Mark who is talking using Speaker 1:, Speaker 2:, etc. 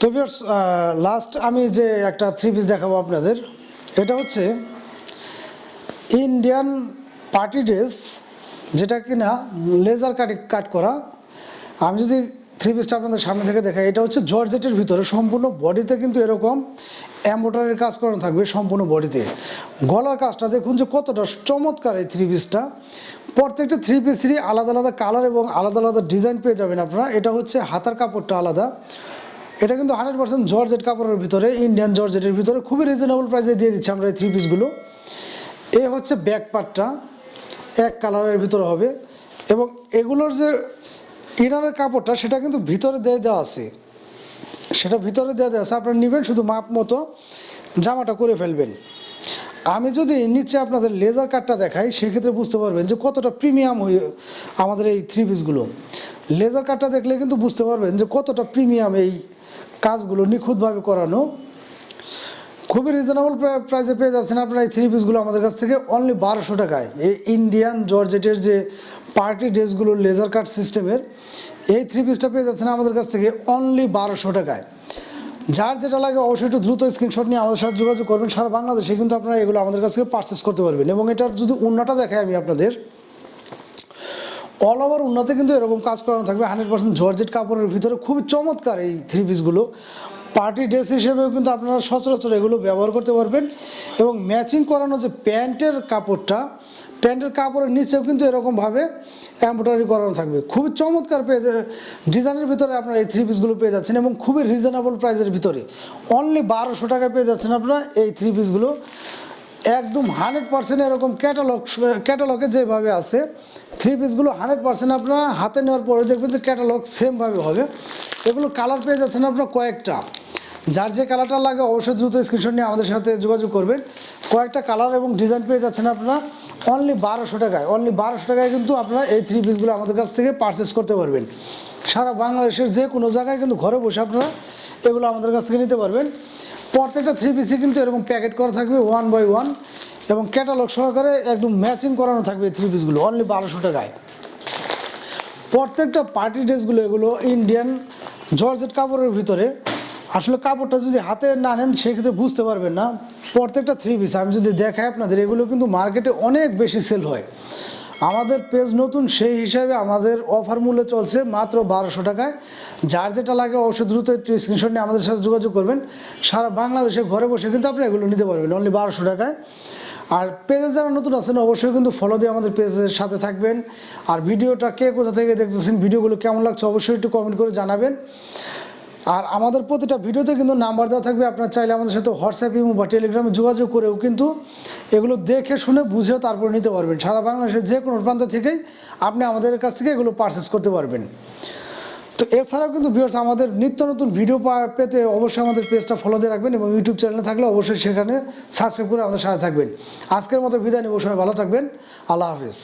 Speaker 1: তো viewers last আমি যে একটা থ্রি পিস দেখাবো আপনাদের, এটা হচ্ছে ইন্ডিয়ান পার্টি ড্রেস যেটা কিনা লেজার কাট কাট করা। আমি যদি থ্রি পিসটা আপনাদের সামনে থেকে দেখাই, এটা হচ্ছে জর্জেটের ভিতরে সম্পূর্ণ বডিতে কিন্তু এরকম অ্যাম্বোটারের কাজ করানো থাকবে সম্পূর্ণ বডিতে। গলার কাজটা দেখুন যে কতটা চমৎকার এই থ্রি পিসটা প্রত্যেকটা থ্রি পিসেরই আলাদা আলাদা কালার এবং আলাদা আলাদা ডিজাইন পেয়ে যাবেন আপনারা। এটা হচ্ছে হাতার কাপড়টা আলাদা। এটা কিন্তু হান্ড্রেড পার্সেন্ট জর্জেট কাপড়ের ভিতরে ইন্ডিয়ান জর্জেটের ভিতরে খুবই রিজনেবল প্রাইসে দিয়ে দিচ্ছি আমরা এই থ্রি পিসগুলো এ হচ্ছে ব্যাক পার্টটা এক কালারের ভিতরে হবে। এবং এগুলোর যে ইনারের কাপড়টা, সেটা কিন্তু ভিতরে দিয়ে দেওয়া আছে। সেটা ভিতরে দেওয়া দেওয়া আছে, আপনারা নেবেন শুধু মাপ মতো, জামাটা করে ফেলবেন। আমি যদি নিচে আপনাদের লেজার কাটটা দেখাই, সেক্ষেত্রে বুঝতে পারবেন যে কতটা প্রিমিয়াম হয়ে আমাদের এই থ্রি পিসগুলো লেজার কাটটা দেখলে কিন্তু বুঝতে পারবেন যে কতটা প্রিমিয়াম এই কাজগুলো নিখুঁতভাবে করানো। খুবই রিজনেবল প্রাইসে পেয়ে যাচ্ছেন আপনারা এই থ্রি পিসগুলো আমাদের কাছ থেকে অনলি বারোশো টাকায়। এই ইন্ডিয়ান জর্জেটের যে পার্টি ড্রেসগুলো লেজার কাট সিস্টেমের এই থ্রি পিসটা পেয়ে যাচ্ছেন আমাদের কাছ থেকে অনলি বারোশো টাকায়। যার যেটা লাগে অবশ্যই একটু দ্রুত স্ক্রিনশট নিয়ে আমাদের সাথে যোগাযোগ করবেন। সারা বাংলাদেশে কিন্তু আপনারা এগুলো আমাদের কাছ থেকে পারচেস করতে পারবেন। এবং এটার যদি উন্নাটা দেখাই আমি আপনাদের অল ওভার উন্নতে কিন্তু এরকম কাজ করানো থাকবে। হান্ড্রেড পার্সেন্ট জর্জেট কাপড়ের ভিতরে খুবই চমৎকার এই থ্রি পিসগুলো পার্টি ড্রেস হিসেবেও কিন্তু আপনারা সচরাচর এগুলো ব্যবহার করতে পারবেন। এবং ম্যাচিং করানো যে প্যান্টের কাপড়টা, প্যান্টের কাপড়ের নিচেও কিন্তু এরকমভাবে এমব্রয়ডারি করানো থাকবে। খুবই চমৎকার পেয়ে ডিজাইনের ভিতরে আপনারা এই থ্রি পিসগুলো পেয়ে যাচ্ছেন এবং খুবই রিজনেবল প্রাইসের ভিতরে। অনলি বারোশো টাকায় পেয়ে যাচ্ছেন আপনারা এই থ্রি পিসগুলো একদম হান্ড্রেড পার্সেন্ট এরকম ক্যাটালগ ক্যাটালগে যেভাবে আছে থ্রি পিসগুলো হান্ড্রেড পার্সেন্ট আপনারা হাতে নেওয়ার পরে দেখবেন যে ক্যাটালগ সেমভাবে হবে। এগুলো কালার পেয়ে যাচ্ছেন আপনার কয়েকটা। যার যে কালারটা লাগে অবশ্যই দ্রুত স্ক্রিনশট নিয়ে আমাদের সাথে যোগাযোগ করবেন। কয়েকটা কালার এবং ডিজাইন পেয়ে যাচ্ছেন আপনারা অনলি বারোশো টাকায়। অনলি বারোশো টাকায় কিন্তু আপনারা এই থ্রি পিসগুলো আমাদের কাছ থেকে পারচেস করতে পারবেন। সারা বাংলাদেশের যে কোনো জায়গায় কিন্তু ঘরে বসে আপনারা এগুলো আমাদের কাছ থেকে নিতে পারবেন। প্রত্যেকটা থ্রি পিসে কিন্তু এরকম প্যাকেট করা থাকবে ওয়ান বাই ওয়ান এবং ক্যাটালগ সহকারে একদম ম্যাচিং করানো থাকবে থ্রি পিসগুলো অনলি বারোশো টাকায়। প্রত্যেকটা পার্টি ড্রেসগুলো এগুলো ইন্ডিয়ান জর্জেট কাপড়ের ভিতরে। আসলে কাপড়টা যদি হাতে না নেন, সেক্ষেত্রে বুঝতে পারবেন না। প্রত্যেকটা থ্রি পিস আমি যদি দেখাই আপনাদের, এগুলো কিন্তু মার্কেটে অনেক বেশি সেল হয়। আমাদের পেজ নতুন, সেই হিসাবে আমাদের অফার মূল্য চলছে মাত্র বারোশো টাকায়। যার যেটা লাগে অবশ্যই দ্রুত একটু স্ক্রিনশট নিয়ে আমাদের সাথে যোগাযোগ করবেন। সারা বাংলাদেশে ঘরে বসে কিন্তু আপনি এগুলো নিতে পারবেন অনলি বারোশো টাকায়। আর পেজে যারা নতুন আছেন, অবশ্যই কিন্তু ফলো দিয়ে আমাদের পেজের সাথে থাকবেন। আর ভিডিওটা কে কোথা থেকে দেখতেছেন, ভিডিওগুলো কেমন লাগছে, অবশ্যই একটু কমেন্ট করে জানাবেন। আর আমাদের প্রতিটা ভিডিওতে কিন্তু নাম্বার দেওয়া থাকবে, আপনার চাইলে আমাদের সাথে হোয়াটসঅ্যাপ ইমো বা টেলিগ্রামে যোগাযোগ করেও কিন্তু এগুলো দেখে শুনে বুঝেও তারপরে নিতে পারবেন। সারা বাংলাদেশের যে কোনো প্রান্ত থেকেই আপনি আমাদের কাছ থেকে এগুলো পারচেস করতে পারবেন। তো এছাড়াও কিন্তু ভিউয়ার্স আমাদের নিত্য নতুন ভিডিও পেতে অবশ্যই আমাদের পেজটা ফলো দিয়ে রাখবেন এবং ইউটিউব চ্যানেলে থাকলে অবশ্যই সেখানে সাবস্ক্রাইব করে আমাদের সাথে থাকবেন। আজকের মতো বিদায় নেব, সবাই ভালো থাকবেন। আল্লাহ হাফিজ।